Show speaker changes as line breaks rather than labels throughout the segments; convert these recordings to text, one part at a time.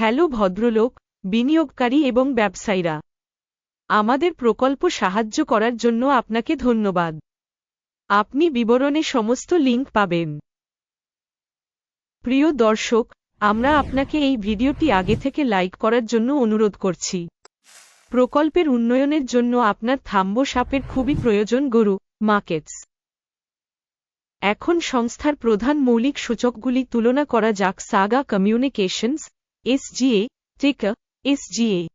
Hello ভদ্রলোক, বিনিয়োগকারী এবং ব্যবসায়ীরা। আমাদের প্রকল্প সাহায্য করার জন্য আপনাকে ধন্যবাদ। আপনি বিবরণে সমস্ত লিঙ্ক পাবেন। প্রিয় দর্শক, আমরা আপনাকে এই ভিডিওটি আগে থেকে লাইক করার জন্য অনুরোধ করছি। প্রকল্পের উন্নয়নের জন্য আপনার থাম্ব সাপের খুবই প্রয়োজন গরু মার্কেটস এখন সংস্থার প্রধান মৌলিক সূচকগুলি তুলনা করা যাক সাগা কমিউনিকেশনস এসজিএ টেকা এসজিএ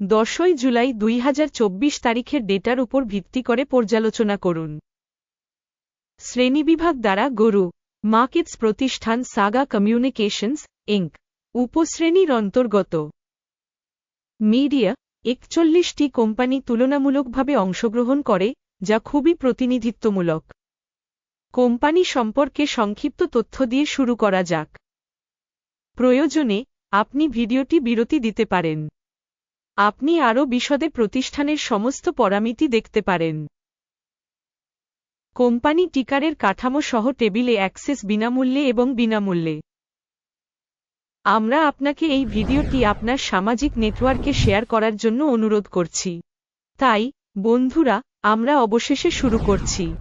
দশই জুলাই দুই হাজার চব্বিশ তারিখের ডেটার উপর ভিত্তি করে পর্যালোচনা করুন। শ্রেণীবিভাগ দ্বারা গরু, মার্কেটস প্রতিষ্ঠান সাগা কমিউনিকেশনস ইঙ্ক উপশ্রেণীর অন্তর্গত। মিডিয়া, একচল্লিশটি কোম্পানি তুলনামূলকভাবে অংশগ্রহণ করে, যা খুবই প্রতিনিধিত্বমূলক। কোম্পানি সম্পর্কে সংক্ষিপ্ত তথ্য দিয়ে শুরু করা যাক। প্রয়োজনে আপনি ভিডিওটি বিরতি দিতে পারেন। আপনি আরও বিশদে প্রতিষ্ঠানের সমস্ত পরামিতি দেখতে পারেন। কোম্পানি টিকারের কাঠামো সহ টেবিলে অ্যাক্সেস বিনামূল্যে এবং বিনামূল্যে। আমরা আপনাকে এই ভিডিওটি আপনার সামাজিক নেটওয়ার্কে শেয়ার করার জন্য অনুরোধ করছি। তাই, বন্ধুরা, আমরা অবশেষে শুরু করছি।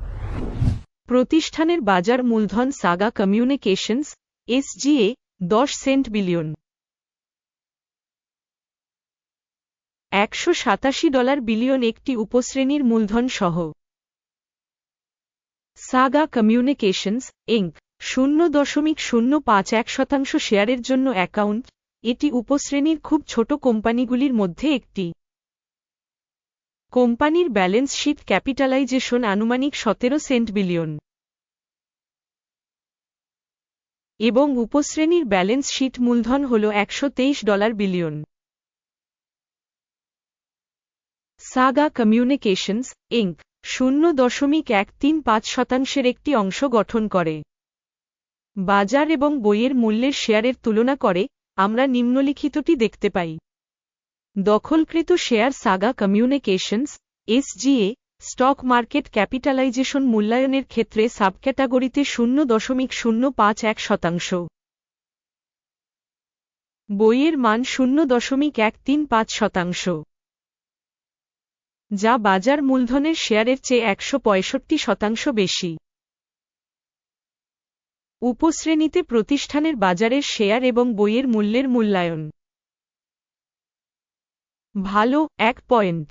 প্রতিষ্ঠানের বাজার মূলধন সাগা কমিউনিকেশনস, এসজিএ, দশ সেন্ট বিলিয়ন। একশো সাতাশি ডলার বিলিয়ন একটি উপশ্রেণীর মূলধন সহ সাগা কমিউনিকেশনস, ইঙ্ক, শূন্য দশমিক শূন্য পাঁচ এক শতাংশ শেয়ারের জন্য অ্যাকাউন্ট, এটি উপশ্রেণীর খুব ছোট কোম্পানিগুলির মধ্যে একটি। কোম্পানির ব্যালেন্স শিট ক্যাপিটালাইজেশন আনুমানিক সতেরো সেন্ট বিলিয়ন। এবং উপশ্রেণীর ব্যালেন্স শিট মূলধন হল একশো তেইশ dollar billion. Saga communications inc শূন্য দশমিক এক তিন পাঁচ শতাংশের একটি অংশ গঠন করে। বাজার এবং বইয়ের মূল্যের শেয়ারের তুলনা করে আমরা নিম্নলিখিতটি দেখতে পাই। দখলকৃত share Saga communications, SGA, stock market capitalization মূল্যায়নের ক্ষেত্রে সাবক্যাটাগরিতে শূন্য দশমিক শূন্য পাঁচ এক শতাংশ। বইয়ের মান শূন্য দশমিক এক তিন পাঁচ শতাংশ। যা বাজার মূলধনের শেয়ারের চেয়ে একশো পঁয়ষট্টি শতাংশ বেশি। উপশ্রেণীতে প্রতিষ্ঠানের বাজারের শেয়ার এবং বইয়ের মূল্যের মূল্যায়ন। ভালো, এক পয়েন্ট।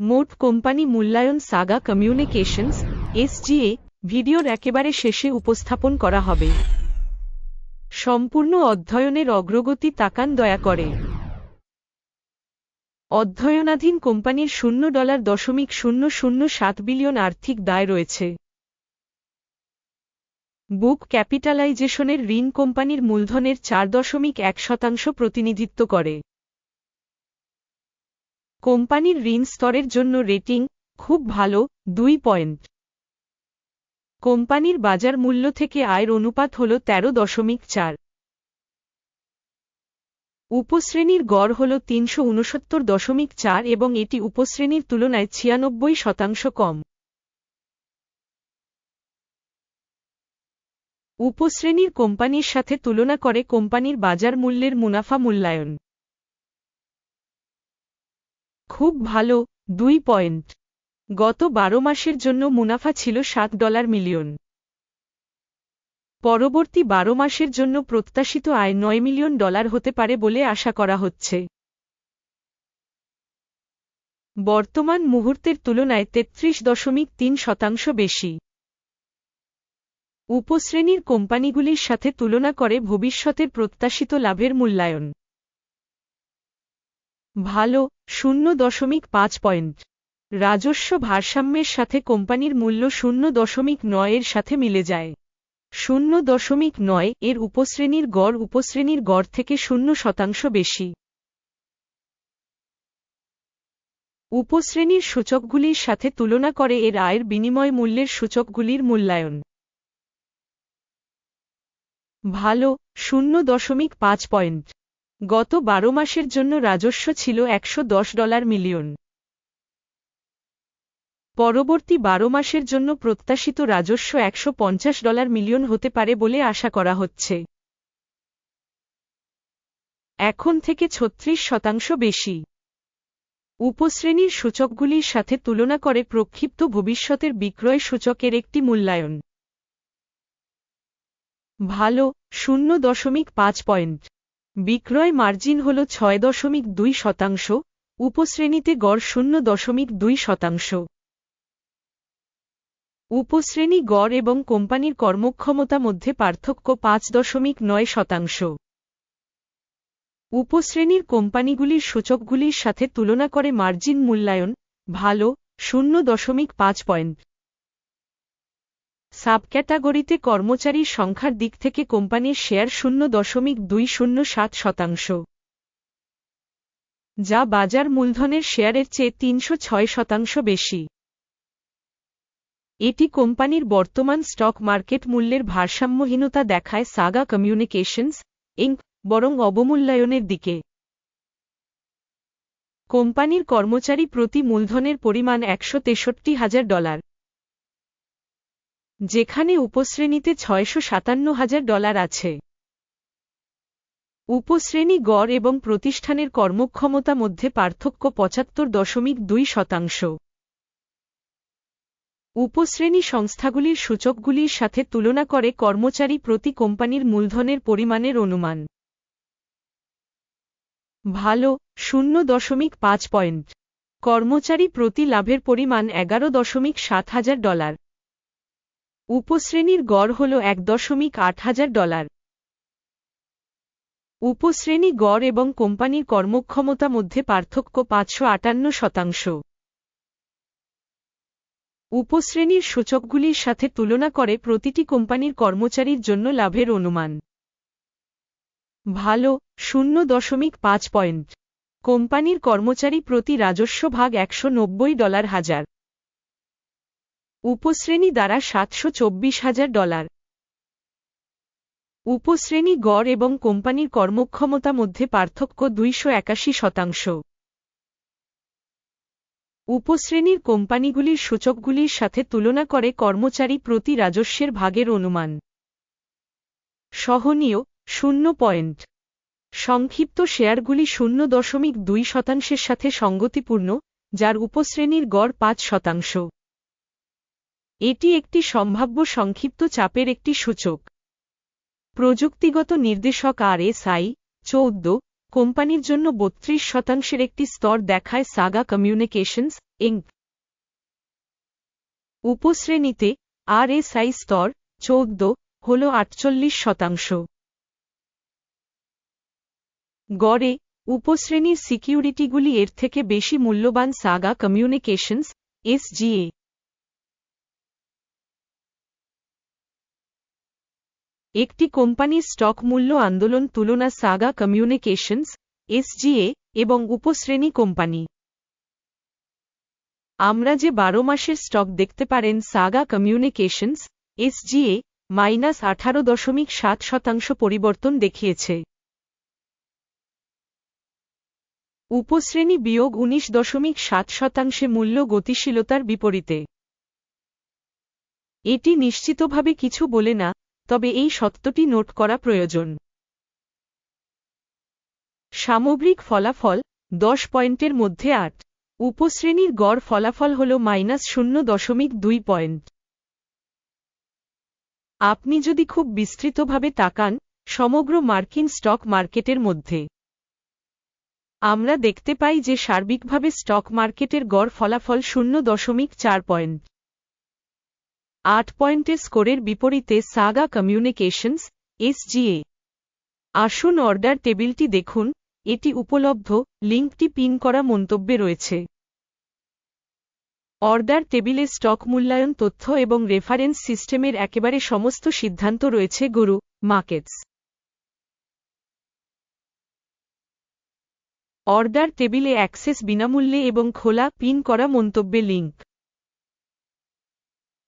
মোট কোম্পানি মূল্যায়ন সাগা কমিউনিকেশনস, এসজিএ, ভিডিওর একেবারে শেষে উপস্থাপন করা হবে। সম্পূর্ণ অধ্যয়নের অগ্রগতি তাকান দয়া করে। অধ্যয়নাধীন কোম্পানির শূন্য ডলার দশমিক শূন্য শূন্য সাত বিলিয়ন আর্থিক দায় রয়েছে। বুক ক্যাপিটালাইজেশনের ঋণ কোম্পানির মূলধনের চার দশমিক এক শতাংশ প্রতিনিধিত্ব করে। কোম্পানির ঋণ স্তরের জন্য রেটিং খুব ভালো, দুই পয়েন্ট। কোম্পানির বাজার মূল্য থেকে আয়ের অনুপাত হল তেরো দশমিক চার। উপশ্রেণীর গড় হল তিনশো উনসত্তর দশমিক চার এবং এটি উপশ্রেণীর তুলনায় ছিয়ানব্বই শতাংশ কম। উপশ্রেণীর কোম্পানির সাথে তুলনা করে কোম্পানির বাজার মূল্যের মুনাফা মূল্যায়ন। খুব ভালো, দুই পয়েন্ট। গত বারো মাসের জন্য মুনাফা ছিল সাত ডলার মিলিয়ন। পরবর্তী বারো মাসের জন্য প্রত্যাশিত আয় নয় মিলিয়ন ডলার হতে পারে বলে আশা করা হচ্ছে। বর্তমান মুহূর্তের তুলনায় তেত্রিশ দশমিক তিন শতাংশ বেশি। উপশ্রেণীর কোম্পানিগুলির সাথে তুলনা করে ভবিষ্যতের প্রত্যাশিত লাভের মূল্যায়ন। ভালো, শূন্য দশমিক পাঁচ পয়েন্ট। রাজস্ব ভারসাম্যের সাথে কোম্পানির মূল্য শূন্য দশমিক নয়ের সাথে মিলে যায়। শূন্য দশমিক নয় এর উপশ্রেণীর গড় উপশ্রেণীর গড় থেকে শূন্য শতাংশ বেশি। উপশ্রেণীর সূচকগুলির সাথে তুলনা করে এর আয়ের বিনিময় মূল্যের সূচকগুলির মূল্যায়ন। ভালো, শূন্য দশমিক পাঁচ পয়েন্ট। গত বারো মাসের জন্য রাজস্ব ছিল একশো দশ ডলার মিলিয়ন। পরবর্তী বারো মাসের জন্য প্রত্যাশিত রাজস্ব একশো পঞ্চাশ ডলার মিলিয়ন হতে পারে বলে আশা করা হচ্ছে। এখন থেকে ছত্রিশ শতাংশ বেশি। উপশ্রেণীর সূচকগুলির সাথে তুলনা করে প্রক্ষিপ্ত ভবিষ্যতের বিক্রয় সূচকের একটি মূল্যায়ন। ভালো, শূন্য দশমিক পাঁচ পয়েন্ট। বিক্রয় মার্জিন হল ছয় দশমিক দুই শতাংশ, উপশ্রেণীতে গড় শূন্য দশমিক দুই শতাংশ। উপশ্রেণী গড় এবং কোম্পানির কর্মক্ষমতা মধ্যে পার্থক্য পাঁচ দশমিক নয় শতাংশ। উপশ্রেণীর কোম্পানিগুলির সূচকগুলির সাথে তুলনা করে মার্জিন মূল্যায়ন, ভালো, শূন্য দশমিক পাঁচ পয়েন্ট। সাবক্যাটাগরিতে কর্মচারীর সংখ্যার দিক থেকে কোম্পানির শেয়ার শূন্য দশমিক দুই শূন্য সাত শতাংশ। যা বাজার মূলধনের শেয়ারের চেয়ে তিনশো ছয় শতাংশ বেশি। এটি কোম্পানির বর্তমান স্টক মার্কেট মূল্যের ভারসাম্যহীনতা দেখায় সাগা কমিউনিকেশনস ইঙ্ক বরং অবমূল্যায়নের দিকে। কোম্পানির কর্মচারী প্রতি মূলধনের পরিমাণ একশো তেষট্টি হাজার ডলার। যেখানে উপশ্রেণীতে ছয়শো সাতান্ন হাজার ডলার আছে। উপশ্রেণী গড় এবং প্রতিষ্ঠানের কর্মক্ষমতা মধ্যে পার্থক্য পঁচাত্তর দশমিক দুই শতাংশ। উপশ্রেণী সংস্থাগুলির সূচকগুলির সাথে তুলনা করে কর্মচারী প্রতি কোম্পানির মূলধনের পরিমাণের অনুমান। ভালো, শূন্য দশমিক পাঁচ পয়েন্ট। কর্মচারী প্রতি লাভের পরিমাণ এগারো দশমিক সাত হাজার ডলার। উপশ্রেণীর গড় হল এক দশমিক আট হাজার ডলার। উপশ্রেণী গড় এবং কোম্পানির কর্মক্ষমতা মধ্যে পার্থক্য পাঁচশো আটান্ন শতাংশ। উপশ্রেণীর সূচকগুলির সাথে তুলনা করে প্রতিটি কোম্পানির কর্মচারীর জন্য লাভের অনুমান। ভালো, শূন্য দশমিক পাঁচ পয়েন্ট। কোম্পানির কর্মচারী প্রতি রাজস্ব ভাগ একশো নব্বই ডলার হাজার। উপশ্রেণী দ্বারা সাতশো চব্বিশ হাজার ডলার। উপশ্রেণী গড় এবং কোম্পানির কর্মক্ষমতা মধ্যে পার্থক্য দুইশো একাশি শতাংশ। উপশ্রেণীর কোম্পানিগুলির সূচকগুলির সাথে তুলনা করে কর্মচারী প্রতি রাজস্বের ভাগের অনুমান। সহনীয়, শূন্য পয়েন্ট। সংক্ষিপ্ত শেয়ারগুলি শূন্য দশমিক দুই শতাংশের সাথে সঙ্গতিপূর্ণ, যার উপশ্রেণীর গড় পাঁচ শতাংশ। এটি একটি সম্ভাব্য সংক্ষিপ্ত চাপের একটি সূচক। প্রযুক্তিগত নির্দেশক আর এস আই চৌদ্দ, কোম্পানির জন্য বত্রিশ শতাংশের একটি স্তর দেখায় সাগা কমিউনিকেশনস, ইঙ্ক। উপশ্রেণীতে আর এস আই স্তর চৌদ্দ হল আটচল্লিশ শতাংশ। গড়ে উপশ্রেণীর সিকিউরিটিগুলি এর থেকে বেশি মূল্যবান সাগা কমিউনিকেশনস, এসজিএ। একটি কোম্পানির স্টক মূল্য আন্দোলন তুলনা সাগা কমিউনিকেশনস, এসজিএ, এবং উপশ্রেণী কোম্পানি। আমরা যে বারো মাসের স্টক দেখতে পারেন সাগা কমিউনিকেশনস, এসজিএ, মাইনাস আঠারো দশমিক সাত শতাংশ পরিবর্তন দেখিয়েছে। উপশ্রেণী বিয়োগ উনিশ দশমিক সাত শতাংশে মূল্য গতিশীলতার বিপরীতে। এটি নিশ্চিতভাবে কিছু বলে না তবে এই সত্যটি নোট করা প্রয়োজন। সামগ্রিক ফলাফল দশ পয়েন্টের মধ্যে আট। উপশ্রেণীর গড় ফলাফল হল মাইনাস শূন্য দশমিক দুই পয়েন্ট। আপনি যদি খুব বিস্তৃতভাবে তাকান, সমগ্র মার্কিন স্টক মার্কেটের মধ্যে। আমরা দেখতে পাই যে সার্বিকভাবে স্টক মার্কেটের গড় ফলাফল শূন্য দশমিক চার পয়েন্ট। আট পয়েন্টের স্কোরের বিপরীতে সাগা কমিউনিকেশনস, এসজিএ। আসুন অর্ডার টেবিলটি দেখুন, এটি উপলব্ধ, লিঙ্কটি পিন করা মন্তব্যে রয়েছে। অর্ডার টেবিলে স্টক মূল্যায়ন তথ্য এবং রেফারেন্স সিস্টেমের একেবারে সমস্ত সিদ্ধান্ত রয়েছে, গুরু, মার্কেটস। অর্ডার টেবিলে অ্যাক্সেস বিনামূল্যে এবং খোলা, পিন করা মন্তব্যে লিঙ্ক।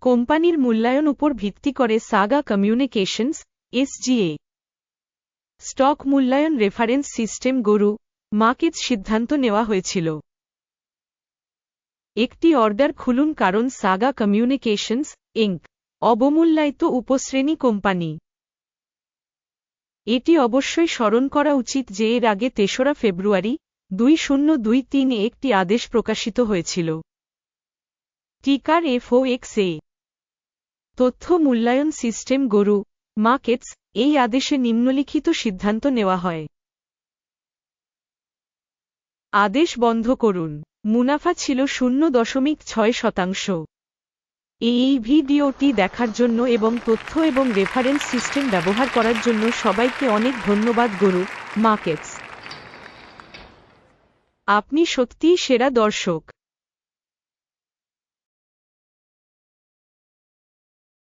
কোম্পানির মূল্যায়ন উপর ভিত্তি করে সাগা কমিউনিকেশনস, এসজিএ। স্টক মূল্যায়ন রেফারেন্স সিস্টেম গরু, মার্কেট সিদ্ধান্ত নেওয়া হয়েছিল। একটি অর্ডার খুলুন কারণ সাগা কমিউনিকেশনস ইঙ্ক অবমূল্যায়িত উপশ্রেণী কোম্পানি। এটি অবশ্যই স্মরণ করা উচিত যে এর আগে তেসরা ফেব্রুয়ারি দুই শূন্য দুই তিনে একটি আদেশ প্রকাশিত হয়েছিল। টিকার এফওএক্সএ তথ্য মূল্যায়ন সিস্টেম গরু, মার্কেটস, এই আদেশে নিম্নলিখিত সিদ্ধান্ত নেওয়া হয়। আদেশ বন্ধ করুন। মুনাফা ছিল শূন্য দশমিক ছয় শতাংশ। এই ভিডিওটি দেখার জন্য এবং তথ্য এবং রেফারেন্স সিস্টেম ব্যবহার করার জন্য সবাইকে অনেক ধন্যবাদ গরু, মার্কেটস। আপনি সত্যিই সেরা দর্শক।